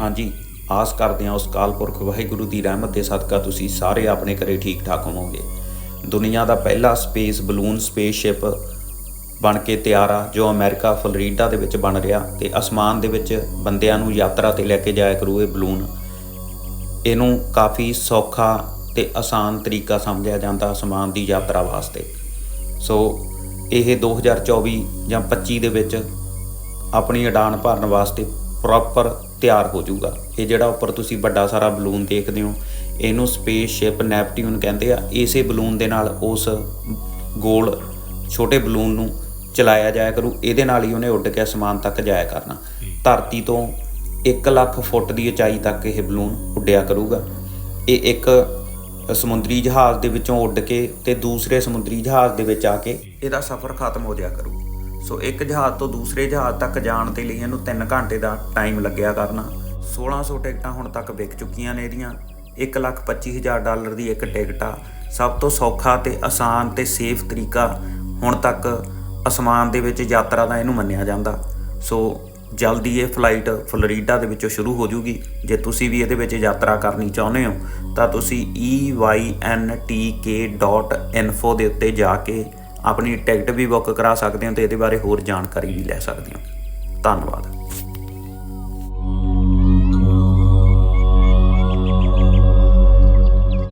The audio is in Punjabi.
ਹਾਂਜੀ, ਆਸ ਕਰਦੇ ਹਾਂ ਉਸ ਕਾਲਪੁਰਖ ਵਾਹਿਗੁਰੂ ਦੀ ਰਹਿਮਤ ਦੇ ਸਦਕਾ ਤੁਸੀਂ ਸਾਰੇ ਆਪਣੇ ਘਰੇ ਠੀਕ ਠਾਕ ਹੋਵੋਗੇ। ਦੁਨੀਆ ਦਾ ਪਹਿਲਾ ਸਪੇਸ ਬਲੂਨ ਸਪੇਸਸ਼ਿਪ ਬਣ ਕੇ ਤਿਆਰ ਆ, ਜੋ ਅਮਰੀਕਾ ਫਲੋਰੀਡਾ ਦੇ ਵਿੱਚ ਬਣ ਰਿਹਾ ਤੇ ਅਸਮਾਨ ਦੇ ਵਿੱਚ ਬੰਦਿਆਂ ਨੂੰ ਯਾਤਰਾ ਤੇ ਲੈ ਕੇ ਜਾਇਆ ਕਰੂ ਇਹ ਬਲੂਨ। ਇਹਨੂੰ ਕਾਫੀ ਸੌਖਾ ਤੇ ਆਸਾਨ ਤਰੀਕਾ ਸਮਝਿਆ ਜਾਂਦਾ ਅਸਮਾਨ ਦੀ ਯਾਤਰਾ ਵਾਸਤੇ। ਸੋ ਇਹ 2024 ਜਾਂ 25 ਦੇ ਵਿੱਚ ਆਪਣੀ ਉਡਾਨ ਭਰਨ ਵਾਸਤੇ ਪ੍ਰੋਪਰ ਤਿਆਰ ਹੋ ਜਾਊਗਾ। ਇਹ ਜਿਹੜਾ ਉੱਪਰ ਤੁਸੀਂ ਵੱਡਾ ਸਾਰਾ ਬਲੂਨ ਦੇਖਦੇ ਹੋ ਇਹਨੂੰ ਸਪੇਸ ਸ਼ਿਪ ਨੈਪਟਿਊਨ ਕਹਿੰਦੇ ਆ। ਇਸੇ ਬਲੂਨ ਦੇ ਨਾਲ ਉਸ ਗੋਲ ਛੋਟੇ ਬਲੂਨ ਨੂੰ ਚਲਾਇਆ ਜਾਇਆ ਕਰੂ। ਇਹਦੇ ਨਾਲ ਹੀ ਉਹਨੇ ਉੱਡ ਕੇ ਅਸਮਾਨ ਤੱਕ ਜਾਇਆ ਕਰਨਾ। ਧਰਤੀ ਤੋਂ 1 ਲੱਖ ਫੁੱਟ ਦੀ ਉਚਾਈ ਤੱਕ ਇਹ ਬਲੂਨ ਉੱਡਿਆ ਕਰੂਗਾ। ਇਹ ਇੱਕ ਸਮੁੰਦਰੀ ਜਹਾਜ਼ ਦੇ ਵਿੱਚੋਂ ਉੱਡ ਕੇ ਤੇ ਦੂਸਰੇ ਸਮੁੰਦਰੀ ਜਹਾਜ਼ ਦੇ ਵਿੱਚ ਆ ਕੇ ਇਹਦਾ ਸਫ਼ਰ ਖਤਮ ਹੋ ਜਾਇਆ ਕਰੂ। ਸੋ ਇੱਕ ਜਹਾਜ਼ ਤੋਂ ਦੂਸਰੇ ਜਹਾਜ਼ ਤੱਕ ਜਾਣ ਦੇ ਲਈ ਇਹਨੂੰ 3 ਘੰਟੇ ਦਾ ਟਾਈਮ ਲੱਗਿਆ ਕਰਨਾ। 1600 ਟਿਕਟਾਂ ਹੁਣ ਤੱਕ ਵਿਕ ਚੁੱਕੀਆਂ ਨੇ ਇਹਦੀਆਂ। 125000 ਡਾਲਰ ਦੀ ਇੱਕ ਟਿਕਟ ਆ। ਸਭ ਤੋਂ ਸੌਖਾ ਤੇ ਆਸਾਨ ਤੇ ਸੇਫ ਤਰੀਕਾ ਹੁਣ ਤੱਕ ਅਸਮਾਨ ਦੇ ਵਿੱਚ ਯਾਤਰਾ ਦਾ ਇਹਨੂੰ ਮੰਨਿਆ ਜਾਂਦਾ। ਸੋ ਜਲਦੀ ਇਹ ਫਲਾਈਟ ਫਲੋਰੀਡਾ ਦੇ ਵਿੱਚੋਂ ਸ਼ੁਰੂ ਹੋ ਜੂਗੀ। ਜੇ ਤੁਸੀਂ ਵੀ ਇਹਦੇ ਵਿੱਚ ਯਾਤਰਾ ਕਰਨੀ ਚਾਹੁੰਦੇ ਹੋ, ਤਾਂ ਤੁਸੀਂ E eYNTK.info ਦੇ ਉੱਤੇ ਜਾ ਕੇ ਆਪਣੀ ਟਿਕਟ ਵੀ ਬੁੱਕ ਕਰਾ ਸਕਦੇ ਹੋ ਤੇ ਇਹਦੇ ਬਾਰੇ ਹੋਰ ਜਾਣਕਾਰੀ ਵੀ ਲੈ ਸਕਦੇ ਹੋ। ਧੰਨਵਾਦ।